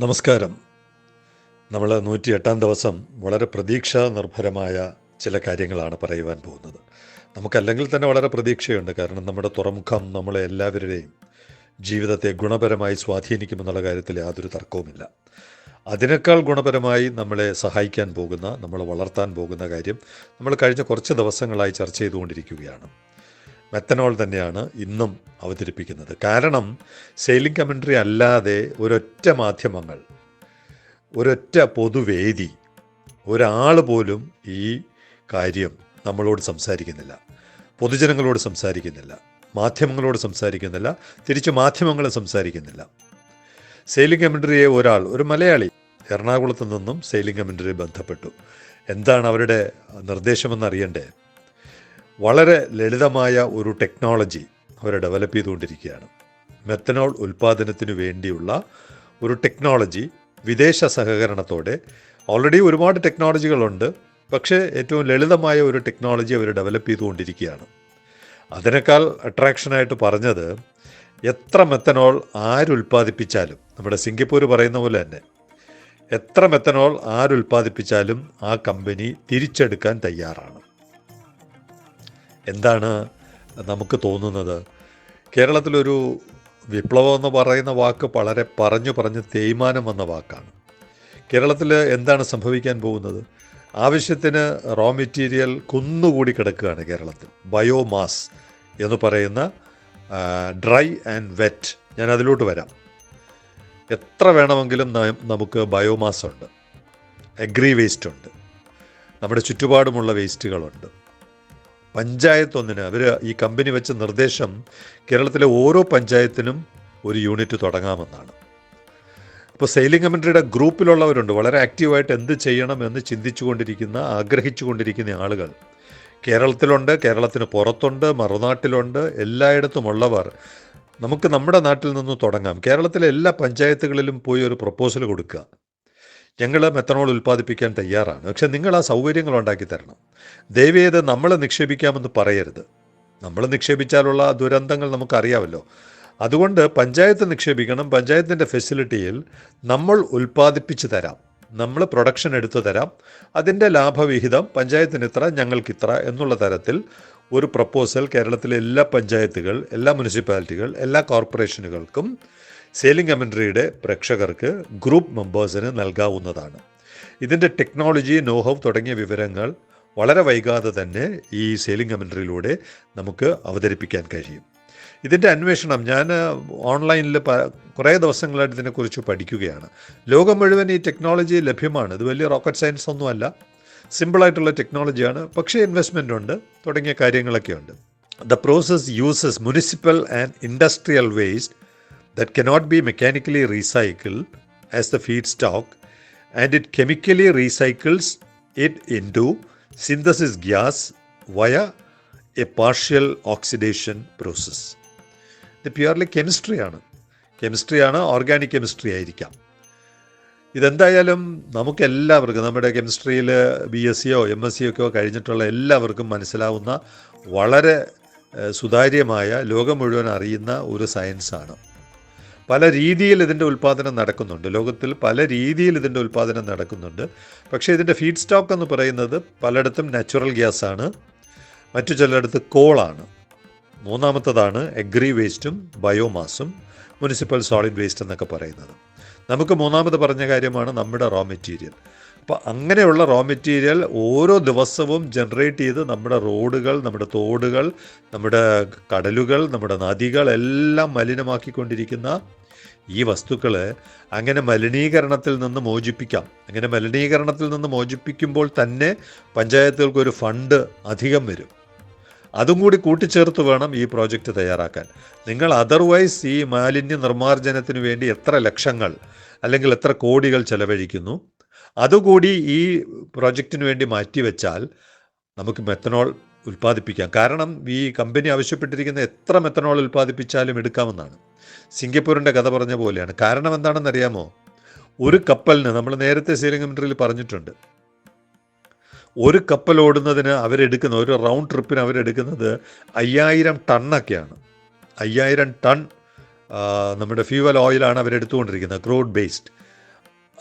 നമസ്കാരം. നമ്മൾ നൂറ്റി എട്ടാം ദിവസം വളരെ പ്രതീക്ഷാ നിർഭരമായ ചില കാര്യങ്ങളാണ് പറയുവാൻ പോകുന്നത്. നമുക്കല്ലെങ്കിൽ തന്നെ വളരെ പ്രതീക്ഷയുണ്ട്. കാരണം നമ്മുടെ തുറമുഖം നമ്മളെ എല്ലാവരുടെയും ജീവിതത്തെ ഗുണപരമായി സ്വാധീനിക്കുമെന്നുള്ള കാര്യത്തിൽ യാതൊരു തർക്കവുമില്ല. അതിനേക്കാൾ ഗുണപരമായി നമ്മളെ സഹായിക്കാൻ പോകുന്ന നമ്മളെ വളർത്താൻ പോകുന്ന കാര്യം നമ്മൾ കഴിഞ്ഞ കുറച്ച് ദിവസങ്ങളായി ചർച്ച ചെയ്തുകൊണ്ടിരിക്കുകയാണ്. മെത്തനോൾ തന്നെയാണ് ഇന്നും അവതരിപ്പിക്കുന്നത്. കാരണം സെയിലിംഗ് കമൻട്രി അല്ലാതെ ഒരൊറ്റ മാധ്യമങ്ങൾ ഒരൊറ്റ പൊതുവേദി ഒരാൾ പോലും ഈ കാര്യം നമ്മളോട് സംസാരിക്കുന്നില്ല. പൊതുജനങ്ങളോട് സംസാരിക്കുന്നില്ല. മാധ്യമങ്ങളോട് സംസാരിക്കുന്നില്ല. തിരിച്ച് മാധ്യമങ്ങൾ സംസാരിക്കുന്നില്ല. സെയിലിംഗ് കമൻട്രിയെ ഒരാൾ ഒരു മലയാളി എറണാകുളത്ത് നിന്നും സെയിലിംഗ് കമൻട്രിയെ ബന്ധപ്പെട്ടു. എന്താണ് അവരുടെ നിർദ്ദേശമെന്ന് അറിയണ്ടേ? വളരെ ലളിതമായ ഒരു ടെക്നോളജി അവർ ഡെവലപ്പ് ചെയ്തുകൊണ്ടിരിക്കുകയാണ്. മെത്തനോൾ ഉൽപ്പാദനത്തിന് വേണ്ടിയുള്ള ഒരു ടെക്നോളജി വിദേശ സഹകരണത്തോടെ ഓൾറെഡി ഒരുപാട് ടെക്നോളജികളുണ്ട് പക്ഷേ ഏറ്റവും ലളിതമായ ഒരു ടെക്നോളജി അവർ ഡെവലപ്പ് ചെയ്തുകൊണ്ടിരിക്കുകയാണ്. അതിനേക്കാൾ അട്രാക്ഷനായിട്ട് പറഞ്ഞത് എത്ര മെത്തനോൾ ആരുൽപ്പാദിപ്പിച്ചാലും നമ്മുടെ സിംഗപ്പൂർ പറയുന്ന പോലെ തന്നെ എത്ര മെത്തനോൾ ആരുൽപ്പാദിപ്പിച്ചാലും ആ കമ്പനി തിരിച്ചെടുക്കാൻ തയ്യാറാണ്. എന്താണ് നമുക്ക് തോന്നുന്നത്? കേരളത്തിലൊരു വിപ്ലവം എന്ന് പറയുന്ന വാക്ക് വളരെ പറഞ്ഞു പറഞ്ഞ് തേയ്മാനം വന്ന വാക്കാണ്. കേരളത്തിൽ എന്താണ് സംഭവിക്കാൻ പോകുന്നത്? ആവശ്യത്തിന് റോ മെറ്റീരിയൽ കുന്നുകൂടി കിടക്കുകയാണ് കേരളത്തിൽ. ബയോമാസ് എന്ന് പറയുന്ന ഡ്രൈ ആൻഡ് വെറ്റ് ഞാൻ അതിലോട്ട് വരാം. എത്ര വേണമെങ്കിലും നമുക്ക് ബയോമാസ് ഉണ്ട്. അഗ്രി വേസ്റ്റ് ഉണ്ട്. നമ്മുടെ ചുറ്റുപാടുമുള്ള വേസ്റ്റുകളുണ്ട് പഞ്ചായത്ത് ഒന്നിന് അവർ ഈ കമ്പനി വെച്ച നിർദ്ദേശം കേരളത്തിലെ ഓരോ പഞ്ചായത്തിനും ഒരു യൂണിറ്റ് തുടങ്ങാമെന്നാണ്. ഇപ്പോൾ സെയിലിംഗ് കമ്മിറ്റിയുടെ ഗ്രൂപ്പിലുള്ളവരുണ്ട്. വളരെ ആക്റ്റീവായിട്ട് എന്ത് ചെയ്യണം എന്ന് ചിന്തിച്ചുകൊണ്ടിരിക്കുന്ന ആഗ്രഹിച്ചുകൊണ്ടിരിക്കുന്ന ആളുകൾ. കേരളത്തിലുണ്ട് കേരളത്തിന് പുറത്തുണ്ട് മറുനാട്ടിലുണ്ട് എല്ലായിടത്തുമുള്ളവർ. നമുക്ക് നമ്മുടെ നാട്ടിൽ നിന്ന് തുടങ്ങാം. കേരളത്തിലെ എല്ലാ പഞ്ചായത്തുകളിലും പോയി ഒരു പ്രപ്പോസൽ കൊടുക്കുക. ഞങ്ങൾ മെത്തനോൾ ഉൽപ്പാദിപ്പിക്കാൻ തയ്യാറാണ്. പക്ഷെ നിങ്ങൾ ആ സൗകര്യങ്ങൾ ഉണ്ടാക്കി തരണം. ദയവേത് നമ്മളെ നിക്ഷേപിക്കാമെന്ന് പറയരുത്. നമ്മൾ നിക്ഷേപിച്ചാലുള്ള ദുരന്തങ്ങൾ നമുക്കറിയാമല്ലോ. അതുകൊണ്ട് പഞ്ചായത്ത് നിക്ഷേപിക്കണം. പഞ്ചായത്തിന്റെ ഫെസിലിറ്റിയിൽ നമ്മൾ ഉൽപ്പാദിപ്പിച്ച് തരാം. നമ്മൾ പ്രൊഡക്ഷൻ എടുത്തു തരാം. അതിന്റെ ലാഭവിഹിതം പഞ്ചായത്തിന് ഇത്ര ഞങ്ങൾക്ക് ഇത്ര എന്നുള്ള തരത്തിൽ ഒരു പ്രപ്പോസൽ കേരളത്തിലെ എല്ലാ പഞ്ചായത്തുകൾ എല്ലാ മുനിസിപ്പാലിറ്റികൾ എല്ലാ കോർപ്പറേഷനുകൾക്കും സെയിലിംഗ് കമൻട്രിയുടെ പ്രേക്ഷകർക്ക് ഗ്രൂപ്പ് മെമ്പേഴ്സിന് നൽകാവുന്നതാണ്. ഇതിന്റെ ടെക്നോളജി നോഹവ് തുടങ്ങിയ വിവരങ്ങൾ വളരെ വൈകാതെ തന്നെ ഈ സെയിലിംഗ് കമൻട്രിയിലൂടെ നമുക്ക് അവതരിപ്പിക്കാൻ കഴിയും. ഇതിന്റെ അന്വേഷണം ഞാൻ ഓൺലൈനിൽ പ കുറേ ദിവസങ്ങളായിട്ട് ഇതിനെക്കുറിച്ച് പഠിക്കുകയാണ്. ലോകം മുഴുവൻ ഈ ടെക്നോളജി ലഭ്യമാണ്. ഇത് വലിയ റോക്കറ്റ് സയൻസ് ഒന്നുമല്ല സിമ്പിളായിട്ടുള്ള ടെക്നോളജിയാണ് പക്ഷേ ഇൻവെസ്റ്റ്മെന്റ് ഉണ്ട്. തുടങ്ങിയ കാര്യങ്ങളൊക്കെ ഉണ്ട്. The process uses municipal and industrial waste that cannot be mechanically recycled as the feedstock and it chemically recycles it into synthesis gas via a partial oxidation process. ഇത് purely കെമിസ്ട്രിയാണ് കെമിസ്ട്രിയാണ് ഓർഗാനിക് കെമിസ്ട്രി ആയിരിക്കാം. ഇതെന്തായാലും നമുക്കെല്ലാവർക്കും നമ്മുടെ കെമിസ്ട്രിയിൽ B S സിയോ M S സിയൊക്കെയോ കഴിഞ്ഞിട്ടുള്ള എല്ലാവർക്കും മനസ്സിലാവുന്ന വളരെ സുതാര്യമായ ലോകം മുഴുവൻ അറിയുന്ന ഒരു സയൻസാണ് പല രീതിയിൽ ഇതിന്റെ ഉൽപ്പാദനം നടക്കുന്നുണ്ട്. ലോകത്തിൽ പല രീതിയിൽ ഇതിന്റെ ഉൽപ്പാദനം നടക്കുന്നുണ്ട്. പക്ഷേ ഇതിന്റെ ഫീഡ് സ്റ്റോക്ക് എന്ന് പറയുന്നത് പലയിടത്തും നാച്ചുറൽ ഗ്യാസാണ് മറ്റു ചിലയിടത്ത് കോളാണ് മൂന്നാമത്തതാണ് എഗ്രി വേസ്റ്റും ബയോമാസും മുനിസിപ്പൽ സോളിഡ് വേസ്റ്റ് എന്നൊക്കെ പറയുന്നത്. നമുക്ക് മൂന്നാമത് പറഞ്ഞ കാര്യമാണ് നമ്മുടെ റോ മെറ്റീരിയൽ അപ്പോൾ അങ്ങനെയുള്ള റോ മെറ്റീരിയൽ ഓരോ ദിവസവും ജനറേറ്റ് ചെയ്ത് നമ്മുടെ റോഡുകൾ നമ്മുടെ തോടുകൾ നമ്മുടെ കടലുകൾ നമ്മുടെ നദികൾ എല്ലാം മലിനമാക്കിക്കൊണ്ടിരിക്കുന്ന ഈ വസ്തുക്കൾ അങ്ങനെ മലിനീകരണത്തിൽ നിന്ന് മോചിപ്പിക്കാം. അങ്ങനെ മലിനീകരണത്തിൽ നിന്ന് മോചിപ്പിക്കുമ്പോൾ തന്നെ പഞ്ചായത്തുകൾക്ക് ഒരു ഫണ്ട് അധികം വരും. അതും കൂടി കൂട്ടിച്ചേർത്ത് വേണം ഈ പ്രോജക്റ്റ് തയ്യാറാക്കാൻ. നിങ്ങൾ അതർവൈസ് ഈ മാലിന്യ നിർമ്മാർജനത്തിന് വേണ്ടി എത്ര ലക്ഷങ്ങൾ അല്ലെങ്കിൽ എത്ര കോടികൾ ചെലവഴിക്കുന്നു? അതുകൂടി ഈ പ്രോജക്റ്റിന് വേണ്ടി മാറ്റിവെച്ചാൽ നമുക്ക് മെത്തനോൾ ഉൽപ്പാദിപ്പിക്കാം. കാരണം ഈ കമ്പനി ആവശ്യപ്പെട്ടിരിക്കുന്ന എത്ര മെത്തനോൾ ഉൽപ്പാദിപ്പിച്ചാലും എടുക്കാമെന്നാണ് സിംഗപ്പൂരിന്റെ കഥ പറഞ്ഞ പോലെയാണ്. കാരണം എന്താണെന്നറിയാമോ? ഒരു കപ്പലിന് നമ്മൾ നേരത്തെ സീലിംഗ് പറഞ്ഞിട്ടുണ്ട്. ഒരു കപ്പൽ ഓടുന്നതിന് അവരെടുക്കുന്ന ഒരു റൗണ്ട് ട്രിപ്പിന് അവരെടുക്കുന്നത് അയ്യായിരം ടണ്ണൊക്കെയാണ്. അയ്യായിരം ടൺ നമ്മുടെ ഫ്യൂവൽ ഓയിലാണ് അവരെടുത്തുകൊണ്ടിരിക്കുന്നത് ക്രൂഡ് ബേസ്ഡ്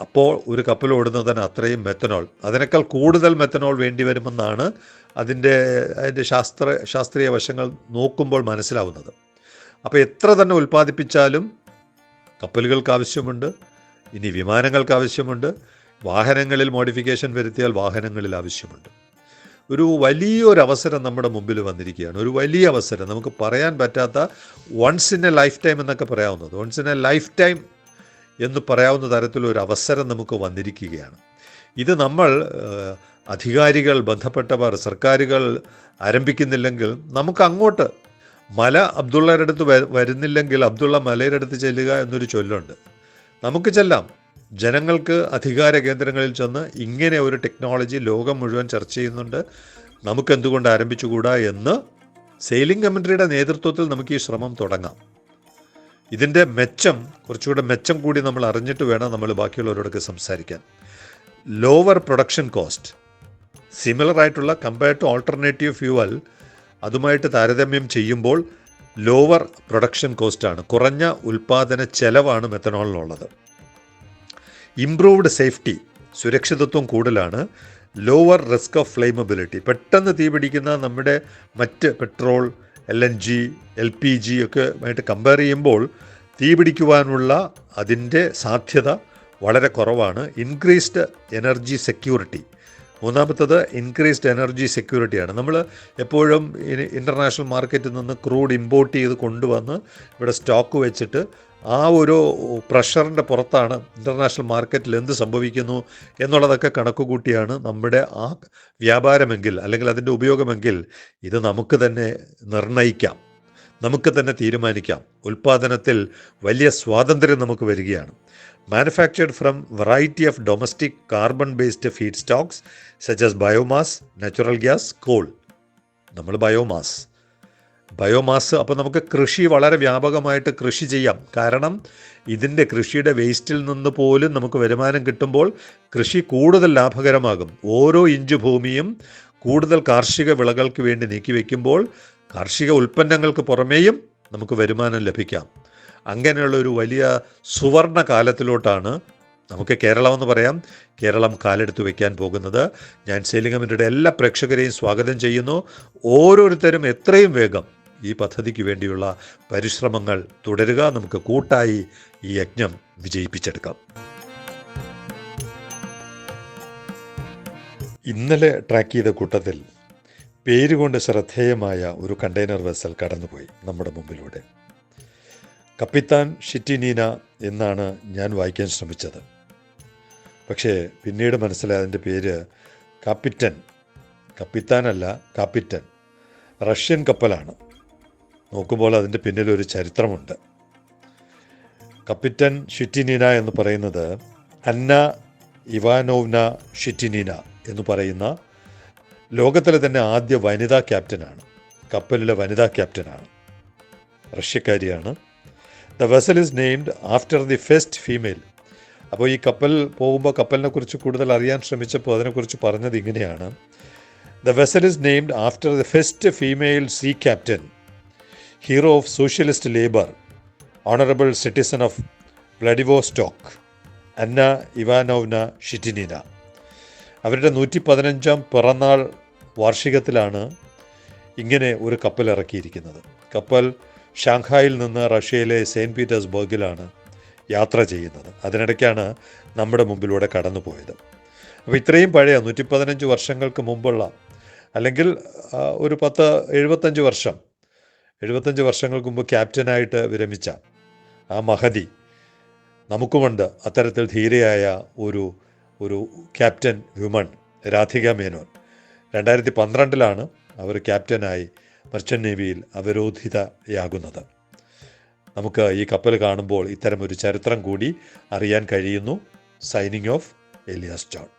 അപ്പോൾ ഒരു കപ്പൽ ഓടുന്നതിന് അത്രയും മെത്തനോൾ അതിനേക്കാൾ കൂടുതൽ മെത്തനോൾ വേണ്ടി വരുമെന്നാണ് അതിന്റെ അതിന്റെ ശാസ്ത്ര ശാസ്ത്രീയ വശങ്ങൾ നോക്കുമ്പോൾ മനസ്സിലാവുന്നത്. അപ്പോൾ എത്ര തന്നെ ഉൽപ്പാദിപ്പിച്ചാലും കപ്പലുകൾക്ക് ആവശ്യമുണ്ട് ഇനി വിമാനങ്ങൾക്ക് ആവശ്യമുണ്ട് വാഹനങ്ങളിൽ മോഡിഫിക്കേഷൻ വരുത്തിയാൽ വാഹനങ്ങളിൽ ആവശ്യമുണ്ട്. ഒരു വലിയൊരു അവസരം നമ്മുടെ മുമ്പിൽ വന്നിരിക്കുകയാണ്. ഒരു വലിയ അവസരം. നമുക്ക് പറയാൻ പറ്റാത്ത once in a lifetime എന്നൊക്കെ പറയാവുന്നത്. Once in a lifetime എന്ന് പറയാവുന്ന തരത്തിലൊരു അവസരം നമുക്ക് വന്നിരിക്കുകയാണ്. ഇത് നമ്മൾ അധികാരികൾ ബന്ധപ്പെട്ടവർ സർക്കാരുകൾ ആരംഭിക്കുന്നില്ലെങ്കിൽ നമുക്ക് അങ്ങോട്ട് മല അബ്ദുള്ളയുടെ അടുത്ത് വരുന്നില്ലെങ്കിൽ അബ്ദുള്ള മലയുടെ അടുത്ത് ചെല്ലുക എന്നൊരു ചൊല്ലുണ്ട്. നമുക്ക് ചെല്ലാം. ജനങ്ങൾക്ക് അധികാര കേന്ദ്രങ്ങളിൽ ചെന്ന് ഇങ്ങനെ ഒരു ടെക്നോളജി ലോകം മുഴുവൻ ചർച്ച ചെയ്യുന്നുണ്ട്. നമുക്ക് എന്തുകൊണ്ട് ആരംഭിച്ചുകൂടാ എന്ന് സെയിലിംഗ് കമ്മിറ്റിയുടെ നേതൃത്വത്തിൽ നമുക്ക് ഈ ശ്രമം തുടങ്ങാം. ഇതിന്റെ മെച്ചം കുറച്ചുകൂടെ മെച്ചം കൂടി നമ്മൾ അറിഞ്ഞിട്ട് വേണം നമ്മൾ ബാക്കിയുള്ളവരോടൊക്കെ സംസാരിക്കാൻ. ലോവർ പ്രൊഡക്ഷൻ കോസ്റ്റ് സിമിലർ ആയിട്ടുള്ള കമ്പയർ ടു ഓൾട്ടർനേറ്റീവ് ഫ്യൂവൽ അതുമായിട്ട് താരതമ്യം ചെയ്യുമ്പോൾ ലോവർ പ്രൊഡക്ഷൻ കോസ്റ്റാണ് കുറഞ്ഞ ഉൽപ്പാദന ചെലവാണ് മെത്തനോളിനുള്ളത് ഇംപ്രൂവ്ഡ് സേഫ്റ്റി സുരക്ഷിതത്വം കൂടുതലാണ്. ലോവർ റിസ്ക് ഓഫ് ഫ്ലെയിമബിലിറ്റി പെട്ടെന്ന് തീപിടിക്കുന്ന നമ്മുടെ മറ്റ് petrol L N G L P G ഒക്കെ ആയിട്ട് കമ്പയർ ചെയ്യുമ്പോൾ തീപിടിക്കുവാനുള്ള അതിന്റെ സാധ്യത വളരെ കുറവാണ്. ഇൻക്രീസ്ഡ് എനർജി സെക്യൂരിറ്റി മൂന്നാമത്തത് ഇൻക്രീസ്ഡ് എനർജി സെക്യൂരിറ്റിയാണ് നമ്മൾ എപ്പോഴും ഇന്റർനാഷണൽ മാർക്കറ്റിൽ നിന്ന് ക്രൂഡ് ഇമ്പോർട്ട് ചെയ്ത് കൊണ്ടുവന്ന് ഇവിടെ സ്റ്റോക്ക് വെച്ചിട്ട് ആ ഒരു പ്രഷറിന്റെ പുറത്താണ് ഇന്റർനാഷണൽ മാർക്കറ്റിൽ എന്ത് സംഭവിക്കുന്നു എന്നുള്ളതൊക്കെ കണക്കുകൂട്ടിയാണ് നമ്മുടെ ആ വ്യാപാരമെങ്കിൽ അല്ലെങ്കിൽ അതിന്റെ ഉപയോഗമെങ്കിൽ ഇത് നമുക്ക് തന്നെ നിർണയിക്കാം നമുക്ക് തന്നെ തീരുമാനിക്കാം. ഉൽപ്പാദനത്തിൽ വലിയ സ്വാതന്ത്ര്യം നമുക്ക് വരികയാണ്. Variety of domestic carbon based feedstocks such as biomass natural gas coal നമ്മൾ ബയോമാസ് ബയോമാസ് അപ്പോൾ നമുക്ക് കൃഷി വളരെ വ്യാപകമായിട്ട് കൃഷി ചെയ്യാം. കാരണം ഇതിന്റെ കൃഷിയുടെ വേസ്റ്റിൽ നിന്ന് പോലും നമുക്ക് വരുമാനം കിട്ടുമ്പോൾ കൃഷി കൂടുതൽ ലാഭകരമാകും. ഓരോ ഇഞ്ച് ഭൂമിയും കൂടുതൽ കാർഷിക വിളകൾക്ക് വേണ്ടി നീക്കി വയ്ക്കുമ്പോൾ കാർഷിക ഉൽപ്പന്നങ്ങൾക്ക് പുറമേയും നമുക്ക് വരുമാനം ലഭിക്കാം. അങ്ങനെയുള്ള ഒരു വലിയ സുവർണ കാലത്തിലോട്ടാണ് നമുക്ക് കേരളം എന്ന് പറയാം. കേരളം കാലെടുത്ത് വയ്ക്കാൻ പോകുന്നത്. ഞാൻ സേലിംഗമിന്റെ എല്ലാ പ്രേക്ഷകരെയും സ്വാഗതം ചെയ്യുന്നു. ഓരോരുത്തരും എത്രയും വേഗം ഈ പദ്ധതിക്ക് വേണ്ടിയുള്ള പരിശ്രമങ്ങൾ തുടരുക. നമുക്ക് കൂട്ടായി ഈ യജ്ഞം വിജയിപ്പിച്ചെടുക്കാം. ഇന്നലെ ട്രാക്ക് ചെയ്ത കൂട്ടത്തിൽ പേരുകൊണ്ട് ശ്രദ്ധേയമായ ഒരു കണ്ടെയ്നർ വെസൽ കടന്നുപോയി നമ്മുടെ മുമ്പിലൂടെ. കപ്പിത്താൻ ഷിറ്റിനീന എന്നാണ് ഞാൻ വായിക്കാൻ ശ്രമിച്ചത്. പക്ഷേ പിന്നീട് മനസ്സിലായ അതിന്റെ പേര് കാപ്പിറ്റൻ. കപ്പിത്താനല്ല കാപ്പിറ്റൻ. റഷ്യൻ കപ്പലാണ്. നോക്കുമ്പോൾ അതിന്റെ പിന്നിൽ ഒരു ചരിത്രമുണ്ട്. കപ്പിറ്റൻ ഷിറ്റിനീന എന്ന് പറയുന്നത് അന്ന ഇവാനോവ്ന ഷിറ്റിനീന എന്ന് പറയുന്ന ലോകത്തിലെ തന്നെ ആദ്യ വനിതാ ക്യാപ്റ്റനാണ്. കപ്പലിലെ വനിതാ ക്യാപ്റ്റനാണ്. റഷ്യക്കാരിയാണ് the vessel is named after the first female അപ്പോൾ ഈ കപ്പൽ പോകുമ്പോൾ കപ്പലിനെ കുറിച്ച് കൂടുതൽ അറിയാൻ ശ്രമിച്ചപ്പോൾ അതിനെക്കുറിച്ച് പറഞ്ഞത് ഇങ്ങനെയാണ്. The vessel is named after the first female sea captain hero of socialist labour honourable citizen of Vladivostok Anna Ivanovna Shchetinina അവരുടെ നൂറ്റി പതിനഞ്ചാം പിറന്നാൾ വാർഷികത്തിലാണ് ഇങ്ങനെ ഒരു കപ്പൽ ഇറക്കിയിരിക്കുന്നത്. കപ്പൽ ഷാങ്ഹായിൽ നിന്ന് റഷ്യയിലെ സെയിന്റ് പീറ്റേഴ്സ്ബർഗിലാണ് യാത്ര ചെയ്യുന്നത്. അതിനിടയ്ക്കാണ് നമ്മുടെ മുമ്പിലൂടെ കടന്നുപോയത്. അപ്പോൾ ഇത്രയും പഴയ നൂറ്റി പതിനഞ്ച് വർഷങ്ങൾക്ക് മുമ്പുള്ള അല്ലെങ്കിൽ ഒരു പത്ത് എഴുപത്തഞ്ച് വർഷം എഴുപത്തഞ്ച് വർഷങ്ങൾക്ക് മുമ്പ് ക്യാപ്റ്റനായിട്ട് വിരമിച്ച ആ മഹതി നമുക്കുമുണ്ട്. അത്തരത്തിൽ ധീരയായ ഒരു ഒരു ക്യാപ്റ്റൻ വ്യുമൺ രാധിക മേനോൻ. രണ്ടായിരത്തി പന്ത്രണ്ടിലാണ് അവർ ക്യാപ്റ്റനായി മർച്ചന്റ് നേവിയിൽ അവരോധിതയാകുന്നത്. നമുക്ക് ഈ കപ്പൽ കാണുമ്പോൾ ഇത്തരം ഒരു ചരിത്രം കൂടി അറിയാൻ കഴിയുന്നു. Signing off Elias John